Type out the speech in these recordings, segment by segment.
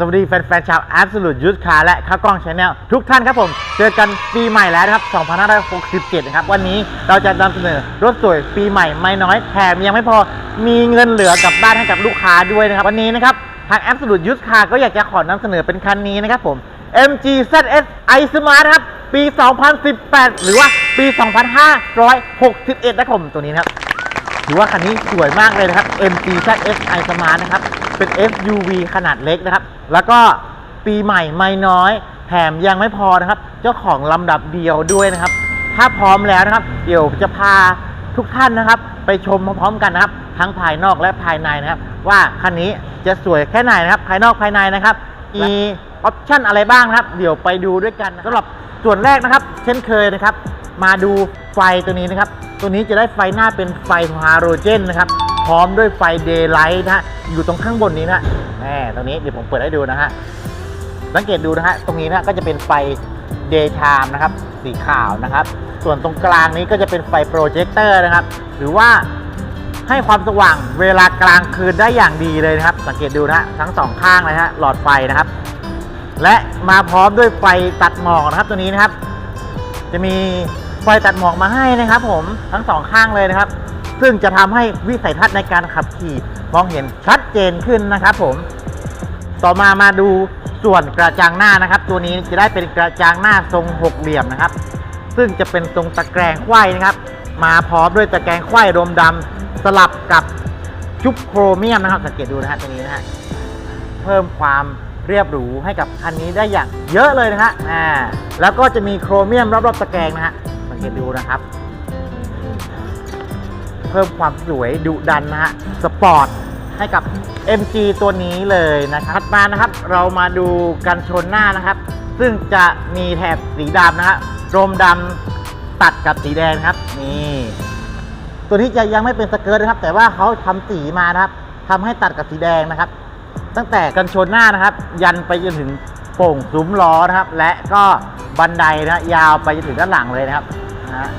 สวัสดีแฟนๆชาว Absolute Youth Car และข้าวกล้อง Channel ทุกท่านครับผม เจอกันปีใหม่แล้วนะครับ 2567 นะครับ วันนี้เราจะนำเสนอรถสวยปีใหม่ไม่น้อยแถมยังไม่พอมีเงินเหลือกลับบ้านให้กับลูกค้าด้วยนะครับ วันนี้นะครับ ทาง Absolute Youth Car ก็อยากจะขอนำเสนอเป็นคันนี้นะครับผม MG ZS i Smart ครับปี 2018 หรือว่าปี 2561 นะครับผมตัวนี้นะครับ ถือว่าคันนี้สวยมากเลยนะครับ MG ZS i Smart นะครับ เป็น SUV ขนาดเล็กนะครับ แล้วก็ปีใหม่ไม่น้อย แถมยังไม่พอนะครับ เจ้าของลำดับเดียวด้วยนะครับ ถ้าพร้อมแล้วนะครับ เดี๋ยวจะพาทุกท่านนะครับ ไปชมพร้อมๆกันนะครับ ทั้งภายนอกและภายในนะครับ ว่าคันนี้จะสวยแค่ไหนนะครับ ภายนอกภายในนะครับ มีออปชั่นอะไรบ้างนะครับ เดี๋ยวไปดูด้วยกันนะสำหรับส่วนแรกนะครับ เช่นเคยนะครับ มาดูไฟตัวนี้นะครับ ตัวนี้จะได้ไฟหน้าเป็นไฟฮาโรเจนนะครับ พร้อมด้วยไฟเดย์ไลท์นะฮะ อยู่ตรงข้างบนนี้นะแหมตรงนี้เดี๋ยวผมเปิดให้ดูนะฮะ สังเกตดูนะฮะ ตรงนี้นะฮะก็จะเป็นไฟ daytime นะครับ สีขาวนะครับ ส่วนตรงกลางนี้ก็จะเป็นไฟโปรเจคเตอร์นะครับ หรือว่าให้ความสว่างเวลากลางคืนได้อย่างดีเลยนะครับ สังเกตดูนะฮะทั้งสองข้างเลยฮะหลอดไฟนะครับ และมาพร้อมด้วยไฟตัดหมอกนะครับตัวนี้นะครับ จะมี ฟตัดหมอกมาให้นะครับ ผมทั้งสองข้างเลยนะครับ ซึ่งจะทำให้วิสัยทัศน์ในการขับขี่มองเห็นชัดเจนขึ้นนะครับ ผม ต่อมามาดูส่วนกระจังหน้านะครับ ตัวนี้จะได้เป็นกระจังหน้าทรงหกเหลี่ยมนะครับ ซึ่งจะเป็นทรงตะแกรงไขว้นะครับ มาพร้อมด้วยตะแกรงไขว้รมดำสลับกับชุบโครเมียมนะครับ สังเกตดูนะฮะตัวนี้นะฮะเพิ่มความเรียบหรูให้กับคันนี้ได้อย่างเยอะเลยนะฮะอ่าแล้วก็จะมีโครเมียมรอบๆตะแกรงนะฮะ เกตดูนะครับ เพิ่มความสวยดุดันนะฮะสปอร์ตให้กับ MG ตัวนี้เลยนะครับถัดมานะครับ เรามาดูกันชนหน้านะครับ ซึ่งจะมีแถบสีดำนะฮะรมดำตัดกับสีแดงครับนี่ตัวนี้จะยังไม่เป็นสเกิร์ตนะครับ แต่ว่าเขาทำสีมานะครับทำให้ตัดกับสีแดงนะครับ ตั้งแต่กันชนหน้านะครับ ยันไปจนถึงโป่งซุ้มล้อนะครับ และก็บันไดนะฮะยาวไปจนถึงด้านหลังเลยนะครับ นะ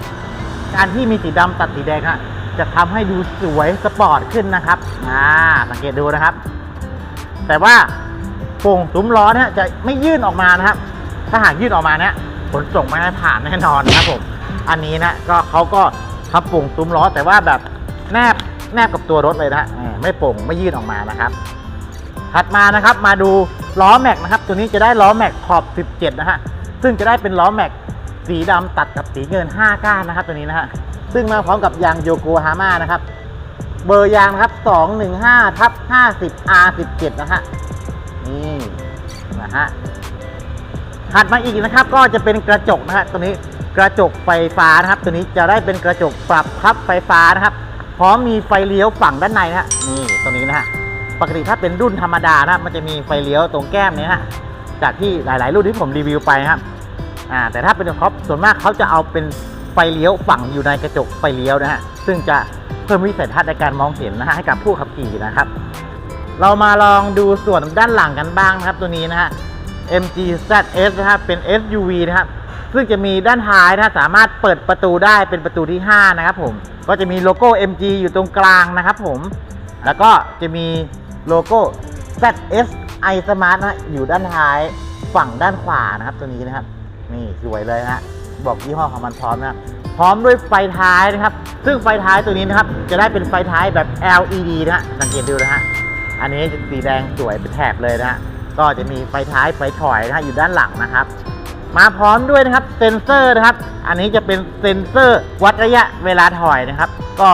การที่มีสีดำตัดสีแดงฮะจะทำให้ดูสวยสปอร์ตขึ้นนะครับอ่าสังเกตดูนะครับ แต่ว่าโป่งซุ้มล้อเนี่ยจะไม่ยื่นออกมานะครับ ถ้าหากยื่นออกมาเนี่ยขนส่งไม่ให้ผ่านแน่นอนนะครับผมอันนี้นะก็เขาก็ทับโป่งซุ้มล้อแต่ว่าแบบแนบแนบกับตัวรถเลยนะฮะไม่โป่งไม่ยื่นออกมานะครับถัดมานะครับมาดูล้อแม็กนะครับ ตัวนี้จะได้ล้อแม็กขอบ 17 นะฮะซึ่งจะได้เป็นล้อแม็ก สีดำตัดกับสีเงิน 5 ก้านนะครับตัวนี้นะฮะซึ่งมาพร้อมกับยางโยโกฮาม่านะครับ เบอร์ยางนะครับ 215ทับ50 R17 นะฮะนี่นะฮะถัดมาอีกนะครับก็จะเป็นกระจกนะฮะตัวนี้กระจกไฟฟ้านะครับ ตัวนี้จะได้เป็นกระจกปรับพับไฟฟ้านะครับ พร้อมมีไฟเลี้ยวฝั่งด้านในนะฮะนี่ตรงนี้นะฮะปกติถ้าเป็นรุ่นธรรมดานะครับมันจะมีไฟเลี้ยวตรงแก้มเนี้ฮะจากที่หลาย ๆ รุ่นที่ผมรีวิวไปนะครับ อ่าแต่ถ้าเป็นท็อปส่วนมากเขาจะเอาเป็นไฟเลี้ยวฝังอยู่ในกระจกไฟเลี้ยวนะฮะซึ่งจะเพิ่มวิสัยทัศน์ในการมองเห็นนะฮะให้กับผู้ขับขี่นะครับ เรามาลองดูส่วนด้านหลังกันบ้างนะครับตัวนี้นะฮะ MG ZS นะครับเป็น SUV นะครับซึ่งจะมีด้านท้ายนะฮะสามารถเปิดประตูได้เป็นประตูที่ 5 นะครับผม ก็จะมีโลโก้ MG อยู่ตรงกลางนะครับผม แล้วก็จะมีโลโก้ ZS i Smart นะฮะอยู่ด้านท้ายฝั่งด้านขวานะครับตัวนี้นะครับ นี่สวยเลยนะฮะบอกยี่ห้อของมันพร้อมนะพร้อมด้วยไฟท้ายนะครับ ซึ่งไฟท้ายตัวนี้นะครับ จะได้เป็นไฟท้ายแบบ LED นะฮะสังเกตดูนะฮะอันนี้จะสีแดงสวยเป็นแถบเลยนะฮะก็จะมีไฟท้ายไฟถอยนะฮะอยู่ด้านหลังนะครับ มาพร้อมด้วยนะครับเซ็นเซอร์นะครับ อันนี้จะเป็นเซ็นเซอร์วัดระยะเวลาถอยนะครับ ก็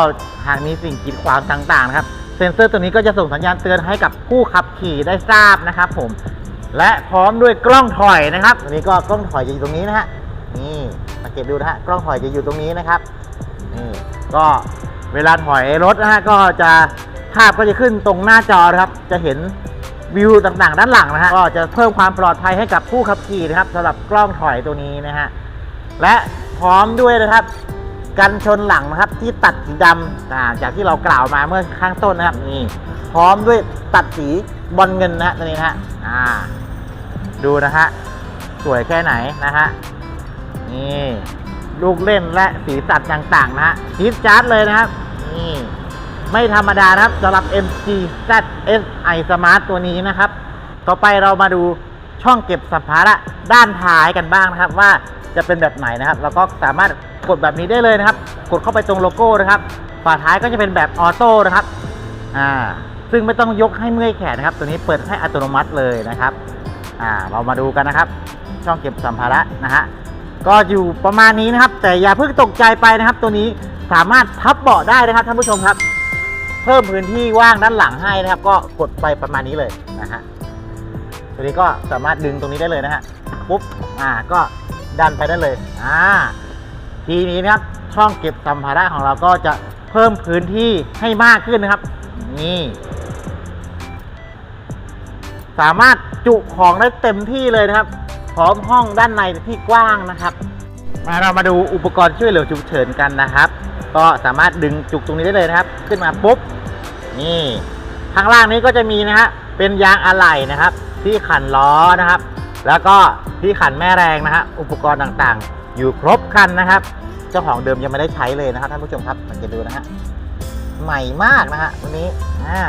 หากมีสิ่งกีดขวางต่างๆนะครับเซ็นเซอร์ตัวนี้ก็จะส่งสัญญาณเตือนให้กับผู้ขับขี่ได้ทราบนะครับผม และพร้อมด้วยกล้องถอยนะครับอันนี้ก็กล้องถอยจะอยู่ตรงนี้นะฮะนี่สังเกตดูนะฮะกล้องถอยจะอยู่ตรงนี้นะครับนี่ก็เวลาถอยรถนะฮะก็จะภาพก็จะขึ้นตรงหน้าจอนะครับ จะเห็นวิวต่างๆ ด้านหลังนะฮะก็จะเพิ่มความปลอดภัยให้กับผู้ขับขี่นะครับสำหรับกล้องถอยตัวนี้นะฮะและพร้อมด้วยนะครับกันชนหลังนะครับที่ตัดสีดำจากที่เรากล่าวมาเมื่อข้างต้นนะครับนี่พร้อมด้วยตัดสีบอลเงินนะฮะตัวนี้นะฮะอ่า ดูนะฮะ สวยแค่ไหนนะฮะ นี่ ลูกเล่นและสีสันต่างๆ นะฮะชีดจาร์ดเลยนะครับ นี่ ไม่ธรรมดานะครับสำหรับ MG ZS i Smart ตัวนี้นะครับ ต่อไปเรามาดูช่องเก็บสัมภาระด้านท้ายกันบ้างนะครับ ว่าจะเป็นแบบไหนนะครับเราก็สามารถกดแบบนี้ได้เลยนะครับ กดเข้าไปตรงโลโก้นะครับ ฝาท้ายก็จะเป็นแบบออโต้นะครับ อ่า ซึ่งไม่ต้องยกให้เมื่อยแขนนะครับ ตัวนี้เปิดให้อัตโนมัติเลยนะครับ อ่าเรามาดูกันนะครับ ช่องเก็บสัมภาระนะฮะก็อยู่ประมาณนี้นะครับ แต่อย่าเพิ่งตกใจไปนะครับ ตัวนี้สามารถพับเบาะได้นะครับท่านผู้ชมครับ เพิ่มพื้นที่ว่างด้านหลังให้นะครับ ก็กดไปประมาณนี้เลยนะฮะตัวนี้ก็สามารถดึงตรงนี้ได้เลยนะฮะปุ๊บอ่าก็ดันไปได้เลยอ่าทีนี้นะครับช่องเก็บสัมภาระของเราก็จะเพิ่มพื้นที่ให้มากขึ้นนะครับ นี่ สามารถจุของได้เต็มที่เลยนะครับ พร้อมห้องด้านในที่กว้างนะครับ มาเรามาดูอุปกรณ์ช่วยเหลือฉุกเฉินกันนะครับ ก็สามารถดึงจุกตรงนี้ได้เลยนะครับ ขึ้นมาปุ๊บนี่ข้างล่างนี้ก็จะมีนะฮะเป็นยางอะไหล่นะครับ ที่ขันล้อนะครับ แล้วก็ที่ขันแม่แรงนะฮะอุปกรณ์ต่างๆ อยู่ครบคันนะครับ เจ้าของเดิมยังไม่ได้ใช้เลยนะครับท่านผู้ชมครับมันจะดูนะฮะใหม่มากนะฮะวันนี้อ่า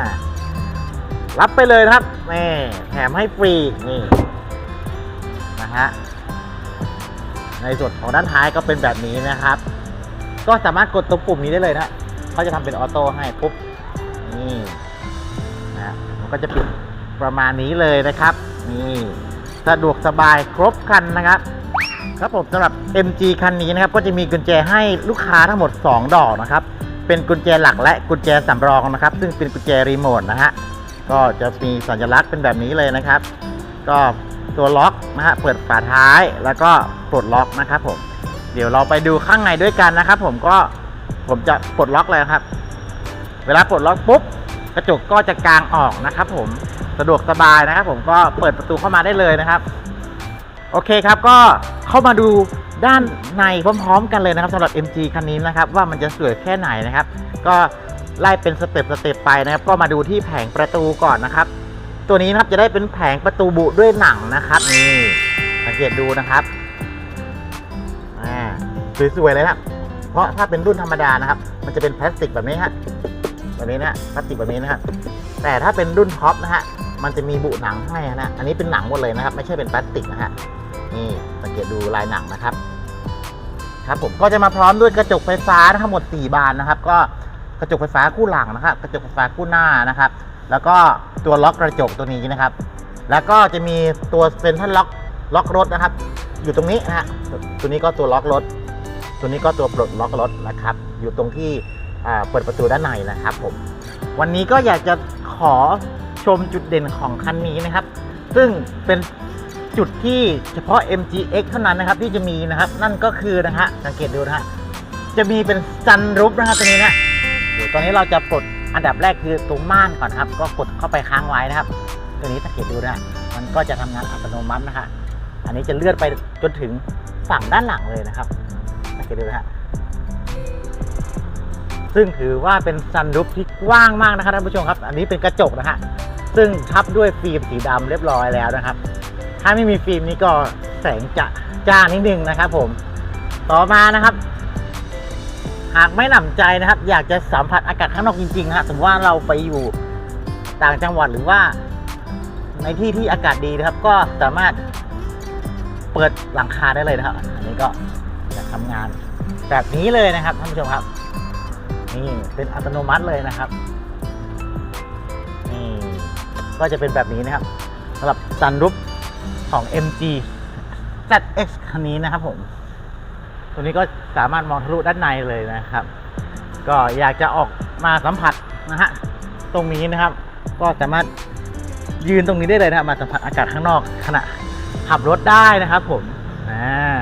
รับไปเลยนะครับนี่แถมให้ฟรีนี่นะฮะในส่วนของด้านท้ายก็เป็นแบบนี้นะครับ ก็สามารถกดตรงปุ่มนี้ได้เลยนะเขาจะทำเป็นออโต้ให้ปุ๊บนี่นะมันก็จะปิดประมาณนี้เลยนะครับนี่สะดวกสบายครบครันนะครับ ครับผมสำหรับ MG คันนี้นะครับ ก็จะมีกุญแจให้ลูกค้าทั้งหมด 2 ดอกนะครับ เป็นกุญแจหลักและกุญแจสำรองนะครับ ซึ่งเป็นกุญแจรีโมทนะฮะ ก็จะมีสัญลักษณ์เป็นแบบนี้เลยนะครับ ก็ตัวล็อกนะฮะเปิดฝาท้ายแล้วก็ปลดล็อกนะครับผมเดี๋ยวเราไปดูข้างในด้วยกันนะครับ ผมก็ผมจะปลดล็อกเลยครับ เวลาปลดล็อกปุ๊บกระจกก็จะกางออกนะครับ ผมสะดวกสบายนะครับ ผมก็เปิดประตูเข้ามาได้เลยนะครับ โอเคครับก็เข้ามาดูด้านในพร้อม ๆ กันเลยนะครับสำหรับ MG คันนี้นะครับ ว่ามันจะสวยแค่ไหนนะครับ ก็ ไล่เป็นสเต็ปสเต็ปไปนะครับ ก็มาดูที่แผงประตูก่อนนะครับ ตัวนี้นะครับจะได้เป็นแผงประตูบุด้วยหนังนะครับนี่สังเกตดูนะครับอ่าสวยๆเลยนะครับเพราะถ้าเป็นรุ่นธรรมดานะครับ มันจะเป็นพลาสติกแบบนี้ฮะแบบนี้นะพลาสติกแบบนี้นะครับแต่ถ้าเป็นรุ่นท็อปนะฮะมันจะมีบุหนังให้นะอันนี้เป็นหนังหมดเลยนะครับ ไม่ใช่เป็นพลาสติกนะฮะนี่สังเกตดูลายหนังนะครับครับผมก็จะมาพร้อมด้วยกระจกไฟฟ้าทั้งหมด 4 บานนะครับ ก็ กระจกไฟฟ้าคู่หลังนะครับ กระจกไฟฟ้าคู่หน้านะครับ แล้วก็ตัวล็อกกระจกตัวนี้นะครับ แล้วก็จะมีตัวเซ็นทรัลล็อกล็อกรถนะครับ อยู่ตรงนี้นะฮะตัวนี้ก็ตัวล็อกรถ ตัวนี้ก็ตัวปลดล็อกรถนะครับ อยู่ตรงที่อ่าเปิดประตูด้านในนะครับผมวันนี้ก็อยากจะขอชมจุดเด่นของคันนี้นะครับ ซึ่งเป็นจุดที่เฉพาะ MGX เท่านั้นนะครับที่จะมีนะครับ นั่นก็คือนะฮะสังเกตดูนะฮะจะมีเป็นซันรูฟนะครับตัวนี้นะ เดี๋ยวตอนนี้เราจะปลดอันดับแรกคือตรงม่านก่อนครับ ก็กดเข้าไปค้างไว้นะครับ ตัวนี้สังเกตดูนะฮะมันก็จะทำงานอัตโนมัตินะฮะอันนี้จะเลื่อนไปจนถึงฝั่งด้านหลังเลยนะครับสังเกตดูนะฮะซึ่งถือว่าเป็นซันรูฟที่กว้างมากนะครับท่านผู้ชมครับ อันนี้เป็นกระจกนะฮะซึ่งทับด้วยฟิล์มสีดำเรียบร้อยแล้วนะครับ ถ้าไม่มีฟิล์มนี้ก็แสงจะจ้านิดนึงนะครับ ผม ต่อมานะครับ หากไม่หนำใจนะครับ อยากจะสัมผัสอากาศข้างนอกจริงๆฮะสมมติว่าเราไปอยู่ต่างจังหวัดหรือว่า ในที่ที่อากาศดีนะครับ ก็สามารถเปิดหลังคาได้เลยนะครับ อันนี้ก็จะทำงานแบบนี้เลยนะครับท่านผู้ชมครับ นี่เป็นอัตโนมัติเลยนะครับนี่ก็จะเป็นแบบนี้นะครับสำหรับซันรูฟของ MG ZX คันนี้นะครับผม ตัวนี้ก็สามารถมองทะลุด้านในเลยนะครับ ก็อยากจะออกมาสัมผัสนะฮะตรงนี้นะครับ ก็สามารถยืนตรงนี้ได้เลยนะมาสัมผัสอากาศข้างนอกขณะขับรถได้นะครับ ผมอ่า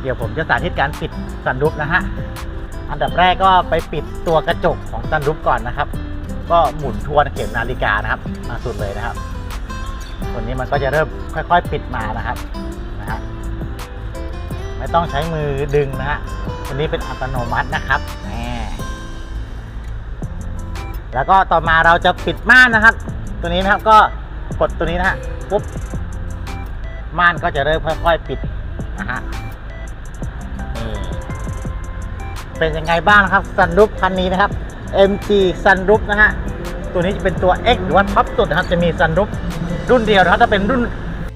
เดี๋ยวผมจะสาธิตการปิดซันรูฟนะฮะอันดับแรกก็ไปปิดตัวกระจกของซันรูฟก่อนนะครับ ก็หมุนทวนเข็มนาฬิกานะครับ มาสุดเลยนะครับ ตัวนี้มันก็จะเริ่มค่อย ๆ ปิดมานะครับ ไม่ต้องใช้มือดึงนะฮะตัวนี้เป็นอัตโนมัตินะครับแล้วก็ต่อมาเราจะปิดม่านนะครับ ตัวนี้นะครับก็กดตัวนี้นะฮะปุ๊บม่านก็จะเริ่มค่อย ๆ ปิดนะฮะนี่เป็นยังไงบ้างครับซันรูฟคันนี้นะครับ MG Sunroof นะฮะตัวนี้จะเป็นตัว X หรือว่าท็อปสุดนะครับจะมีซันรูปรุ่นเดียวนะครับถ้าเป็นรุ่น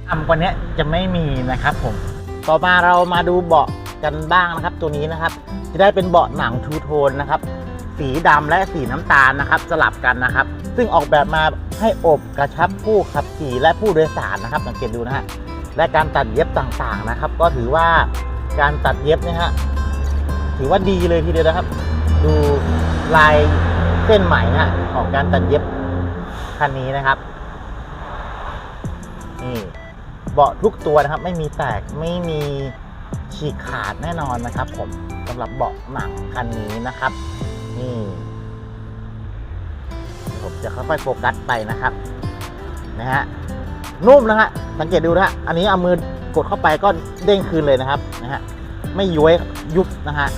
ต่ำกว่านี้จะไม่มีนะครับผม ต่อมาเรามาดูเบาะกันบ้างนะครับ ตัวนี้นะครับ จะได้เป็นเบาะหนังทูโทนนะครับ สีดำและสีน้ำตาลนะครับ สลับกันนะครับ ซึ่งออกแบบมาให้อบกระชับผู้ขับขี่และผู้โดยสารนะครับ สังเกตดูนะฮะและการตัดเย็บต่างๆนะครับ ก็ถือว่าการตัดเย็บนะฮะถือว่าดีเลยทีเดียวนะครับ ดูลายเส้นไหมนะฮะของการตัดเย็บคันนี้นะครับนี่ เบาะทุกตัวนะครับ ไม่มีแตกไม่มีฉีกขาดแน่นอนนะครับ ผมสำหรับเบาะหนังคันนี้นะครับ นี่ผมจะค่อยๆโฟกัสไปนะครับนะฮะนุ่มนะฮะสังเกตดูนะฮะอันนี้เอามือกดเข้าไปก็เด้งคืนเลยนะครับนะฮะไม่ย้วยยุบนะฮะ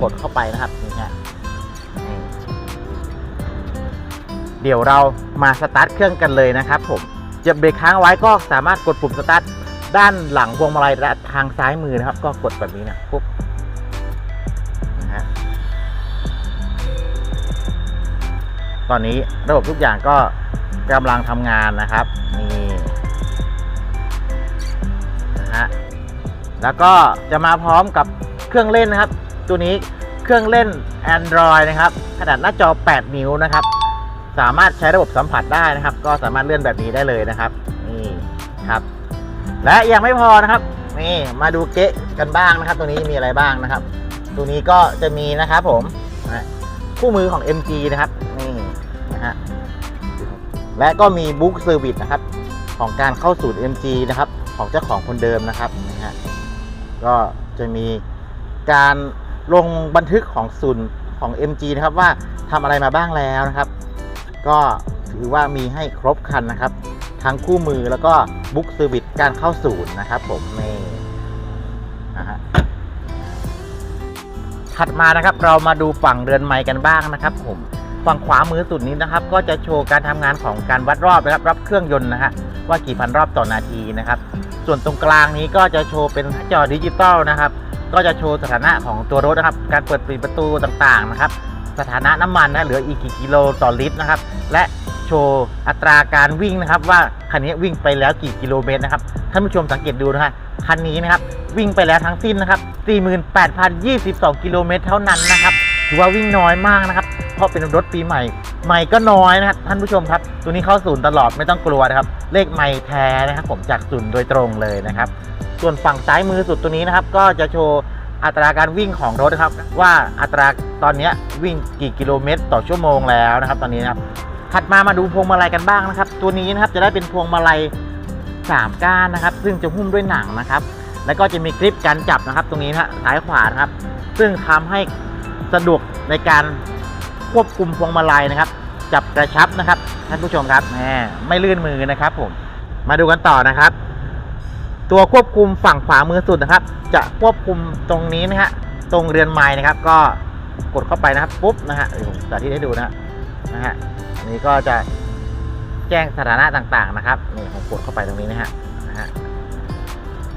กดเข้าไปนะครับนี่ฮะเดี๋ยวเรามาสตาร์ทเครื่องกันเลยนะครับผม จะเบรกค้างไว้ก็สามารถกดปุ่มสตาร์ทด้านหลังพวงมาลัยและทางซ้ายมือนะครับ ก็กดแบบนี้นะปุ๊บนะฮะตอนนี้ระบบทุกอย่างก็กำลังทำงานนะครับนี่นะฮะแล้วก็จะมาพร้อมกับเครื่องเล่นนะครับ ตัวนี้เครื่องเล่น Android นะครับ ขนาดหน้าจอ 8 นิ้วนะครับ สามารถใช้ระบบสัมผัสได้นะครับ ก็สามารถเลื่อนแบบนี้ได้เลยนะครับนี่ครับ และยังไม่พอนะครับนี่มาดูเก๊ะกันบ้างนะครับ ตัวนี้มีอะไรบ้างนะครับ ตัวนี้ก็จะมีนะครับผมคู่มือของ MG นะครับนี่นะฮะและก็มีบุ๊กเซอร์วิสนะครับของการเข้าสู่ MG นะครับ ของเจ้าของคนเดิมนะครับนะฮะก็จะมีการลงบันทึกของศูนย์ของ MG นะครับว่าทำอะไรมาบ้างแล้วนะครับ ก็ถือว่ามีให้ครบครันนะครับ ทั้งคู่มือแล้วก็บุ๊กเซอร์วิสการเข้าศูนย์นะครับผมนี่นะฮะถัดมานะครับเรามาดูฝั่งเรือนไม้กันบ้างนะครับ ผมฝั่งขวามือสุดนี้นะครับ ก็จะโชว์การทำงานของการวัดรอบนะครับรับเครื่องยนต์นะฮะว่ากี่พันรอบต่อนาทีนะครับ ส่วนตรงกลางนี้ก็จะโชว์เป็นจอดิจิตอลนะครับ ก็จะโชว์สถานะของตัวรถนะครับ การเปิดปิดประตูต่างๆนะครับ สถานะน้ำมันนะเหลืออีกกี่กิโลต่อลิตรนะครับ และโชว์อัตราการวิ่งนะครับว่าคันนี้วิ่งไปแล้วกี่กิโลเมตรนะครับท่านผู้ชมสังเกตดูนะฮะคันนี้นะครับวิ่งไปแล้วทั้งสิ้นนะครับ 48,022 กิโลเมตรเท่านั้นนะครับถือว่าวิ่งน้อยมากนะครับ เพราะเป็นรถปีใหม่ ใหม่ก็น้อยนะครับท่านผู้ชมครับ ตัวนี้เข้าศูนย์ตลอดไม่ต้องกลัวนะครับ เลขใหม่แท้นะครับผมจากศูนย์โดยตรงเลยนะครับ ส่วนฝั่งซ้ายมือสุดตัวนี้นะครับ ก็จะโชว์ อัตราการวิ่งของรถนะครับ ว่าอัตราตอนนี้วิ่งกี่กิโลเมตร ต่อชั่วโมงแล้วนะครับ ตอนนี้นะครับถัดมามาดูพวงมาลัยกันบ้างนะครับ ตัวนี้นะครับจะได้เป็นพวงมาลัย3ก้านนะครับ ซึ่งจะหุ้มด้วยหนังนะครับ แล้วก็จะมีคลิปการจับนะครับ ตรงนี้นะฮะซ้ายขวานะครับ ซึ่งทำให้สะดวกในการควบคุมพวงมาลัยนะครับ จับกระชับนะครับท่านผู้ชมครับแหมไม่ลื่นมือนะครับผมมาดูกันต่อนะครับ ตัวควบคุมฝั่งขวามือสุดนะครับ จะควบคุมตรงนี้นะฮะตรงเรือนไม้นะครับ ก็กดเข้าไปนะครับปุ๊บนะฮะเดี๋ยวผมสาธิตให้ดูนะฮะนะฮะอันนี้ก็จะแจ้งสถานะต่างๆนะครับนี่ผมกดเข้าไปตรงนี้นะฮะนะฮะ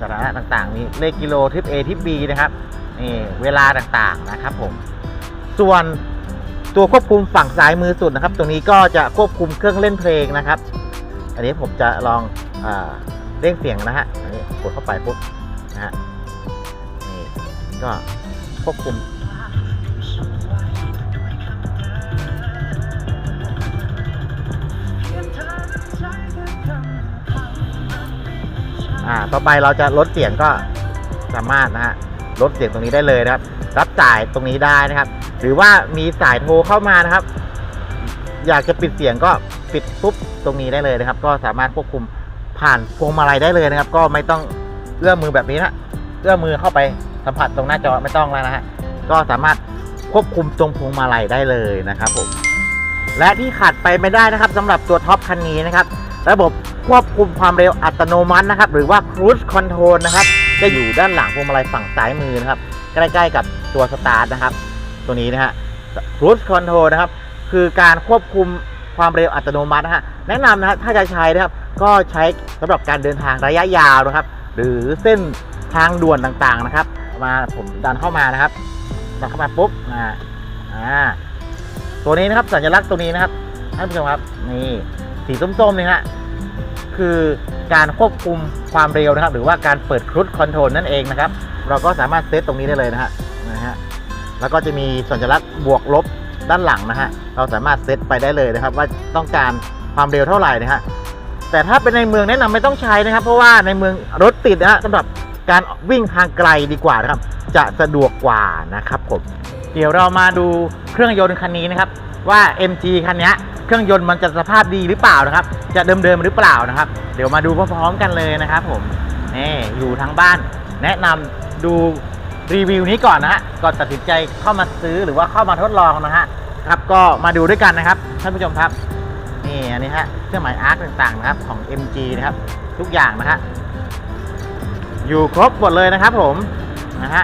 สถานะต่างๆมีเลขกิโลทิป A ทิป B นะครับนี่เวลาต่างๆนะครับผมส่วนตัวควบคุมฝั่งซ้ายมือสุดนะครับ ตรงนี้ก็จะควบคุมเครื่องเล่นเพลงนะครับ อันนี้ผมจะลองอา เร่งเสียงนะฮะอันนี้กดเข้าไปปุ๊บนะฮะนี่ก็ควบคุมอ่าต่อไปเราจะลดเสียงก็สามารถนะฮะลดเสียงตรงนี้ได้เลยนะครับ รับสายตรงนี้ได้นะครับ หรือว่ามีสายโทรเข้ามานะครับ อยากจะปิดเสียงก็ปิดปุ๊บตรงนี้ได้เลยนะครับ ก็สามารถควบคุม ผ่านพวงมาลัยได้เลยนะครับ ก็ไม่ต้องเอื้อมมือแบบนี้นะเอื้อมมือเข้าไปสัมผัสตรงหน้าจอไม่ต้องแล้วนะฮะก็สามารถควบคุมตรงพวงมาลัยได้เลยนะครับผมและที่ขาดไปไม่ได้นะครับสำหรับตัวท็อปคันนี้นะครับ ระบบควบคุมความเร็วอัตโนมัตินะครับ หรือว่า Cruise Control นะครับจะอยู่ด้านหลังพวงมาลัยฝั่งซ้ายมือนะครับ ใกล้ๆกับตัวสตาร์ทนะครับ ตัวนี้นะฮะ Cruise Control นะครับ คือการควบคุมความเร็วอัตโนมัตินะฮะแนะนำนะฮะถ้าจะใช้นะครับ ก็ใช้สำหรับการเดินทางระยะยาวนะครับ หรือเส้นทางด่วนต่างๆนะครับ มาผมดันเข้ามานะครับดันเข้ามาปุ๊บอ่าอ่าตัวนี้นะครับสัญลักษณ์ตัวนี้นะครับท่านผู้ชมครับนี่สีส้มๆเลยฮะคือการควบคุมความเร็วนะครับ หรือว่าการเปิดครุ i คอนโทรลนั่นเองนะครับ เราก็สามารถเซตตรงนี้ได้เลยนะฮะนะฮะแล้วก็จะมีสัญลักษณ์บวกลบด้านหลังนะฮะเราสามารถเซตไปได้เลยนะครับ ว่าต้องการความเร็วเท่าไหร่นะฮะ แต่ถ้าเป็นในเมืองแนะนำไม่ต้องใช้นะครับ เพราะว่าในเมืองรถติดนะฮะสำหรับการวิ่งทางไกลดีกว่านะครับ จะสะดวกกว่านะครับผมเดี๋ยวเรามาดูเครื่องยนต์คันนี้นะครับ ว่า MG คันนี้เครื่องยนต์มันจะสภาพดีหรือเปล่านะครับ จะเดิมๆหรือเปล่านะครับ เดี๋ยวมาดูพร้อมๆกันเลยนะครับผมนี่อยู่ทางบ้าน แนะนำดูรีวิวนี้ก่อนนะฮะก่อนตัดสินใจเข้ามาซื้อหรือว่าเข้ามาทดลองนะฮะครับก็มาดูด้วยกันนะครับท่านผู้ชมครับ นี่อันนี้ฮะเครื่องหมายอาร์คต่างๆนะครับของ MG นะครับ ทุกอย่างนะฮะอยู่ครบหมดเลยนะครับผมนะฮะ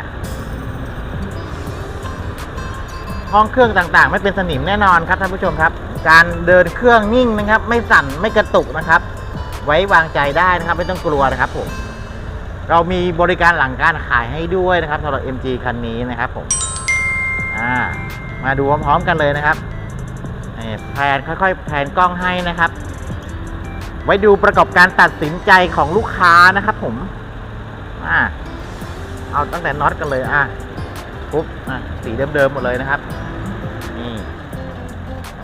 ห้องเครื่องต่างๆ ไม่เป็นสนิมแน่นอนครับท่านผู้ชมครับ การเดินเครื่องนิ่งนะครับ ไม่สั่นไม่กระตุกนะครับ ไว้วางใจได้นะครับ ไม่ต้องกลัวนะครับผมเรามีบริการหลังการขายให้ด้วยนะครับสำหรับ MG คันนี้นะครับผมมาดูพร้อมๆกันเลยนะครับ แพนค่อยๆ แพนกล้องให้นะครับ ไว้ดูประกอบการตัดสินใจของลูกค้านะครับผมอ่าเอาตั้งแต่น็อตกันเลยอะปุ๊บอะสีเดิมๆหมดเลยนะครับนี่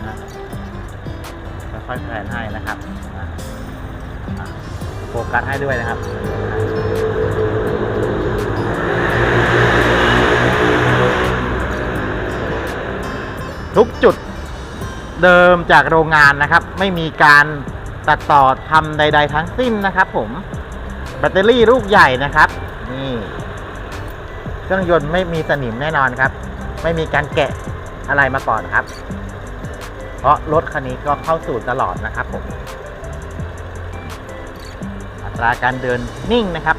นะค่อยๆแพนให้นะครับโฟกัสให้ด้วยนะครับทุกจุด เดิมจากโรงงานนะครับ ไม่มีการตัดต่อทำใด ๆ ทั้งสิ้นนะครับผมแบตเตอรี่ลูกใหญ่นะครับนี่เครื่องยนต์ไม่มีสนิมแน่นอนครับ ไม่มีการแกะอะไรมาก่อนครับ เพราะรถคันนี้ก็เข้าสู่ตลอดนะครับผมอัตราการเดินนิ่งนะครับ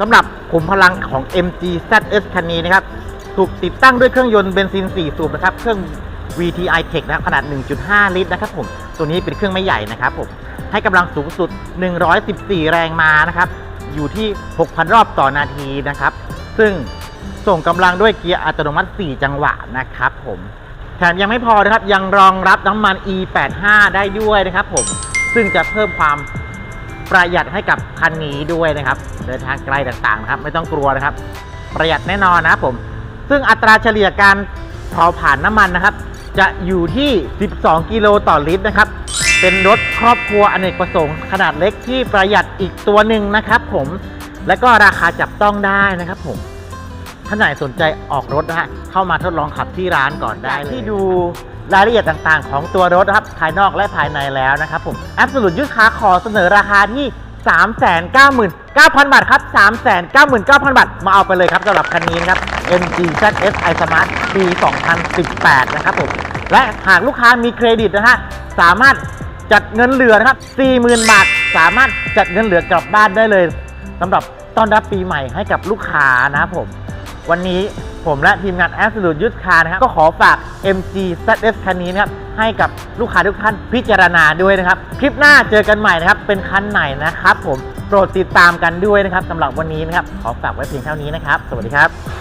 สำหรับ ขุมพลังของ MG ZS คันนี้นะครับ ถูกติดตั้งด้วยเครื่องยนต์เบนซิน 4 สูบนะครับ เครื่อง VTI Tech นะครับขนาด 1.5 ลิตรนะครับผม ตัวนี้เป็นเครื่องไม่ใหญ่นะครับผม ให้กำลังสูงสุด 114 แรงม้านะครับ อยู่ที่ 6,000 รอบต่อนาทีนะครับ ซึ่งส่งกำลังด้วยเกียร์อัตโนมัติ 4 จังหวะนะครับผมแถมยังไม่พอนะครับยังรองรับน้ำมัน E85 ได้ด้วยนะครับผม ซึ่งจะเพิ่มความ ประหยัดให้กับคันนี้ด้วยนะครับเดินทางไกลต่างๆนะครับ ไม่ต้องกลัวนะครับ ประหยัดแน่นอนนะครับผม ซึ่งอัตราเฉลี่ยการเผาผ่านน้ำมันนะครับ จะอยู่ที่ 12 กิโลต่อลิตรนะครับ เป็นรถครอบครัวอเนกประสงค์ขนาดเล็กที่ประหยัดอีกตัวหนึ่งนะครับ ผม และก็ราคาจับต้องได้นะครับ ผมท่านไหนสนใจออกรถนะฮะเข้ามาทดลองขับที่ร้านก่อนได้เลยที่ดู รายละเอียดต่างๆ ของตัวรถนะครับภายนอกและภายในแล้วนะครับผม Absolute ยุทธคาขอเสนอราคาที่ 399,000 บาทครับ 399,000 บาท มาเอาไปเลยครับสำหรับคันนี้นะครับ MG ZS i Smart ปี 2018 นะครับผม และหากลูกค้ามีเครดิตนะฮะ สามารถจัดเงินเหลือนะครับ 40,000 บาท สามารถจัดเงินเหลือกลับบ้านได้เลยสำหรับต้อนรับปีใหม่ให้กับลูกค้านะผม วันนี้ ผมและทีมงาน Absolute ยุทธคานะครับ ก็ขอฝาก MG ZS คันนี้นะครับ ให้กับลูกค้าทุกท่านพิจารณาด้วยนะครับ คลิปหน้าเจอกันใหม่นะครับ เป็นคันไหนนะครับผมโปรดติดตามกันด้วยนะครับสำหรับวันนี้นะครับ ขอฝากไว้เพียงเท่านี้นะครับ สวัสดีครับ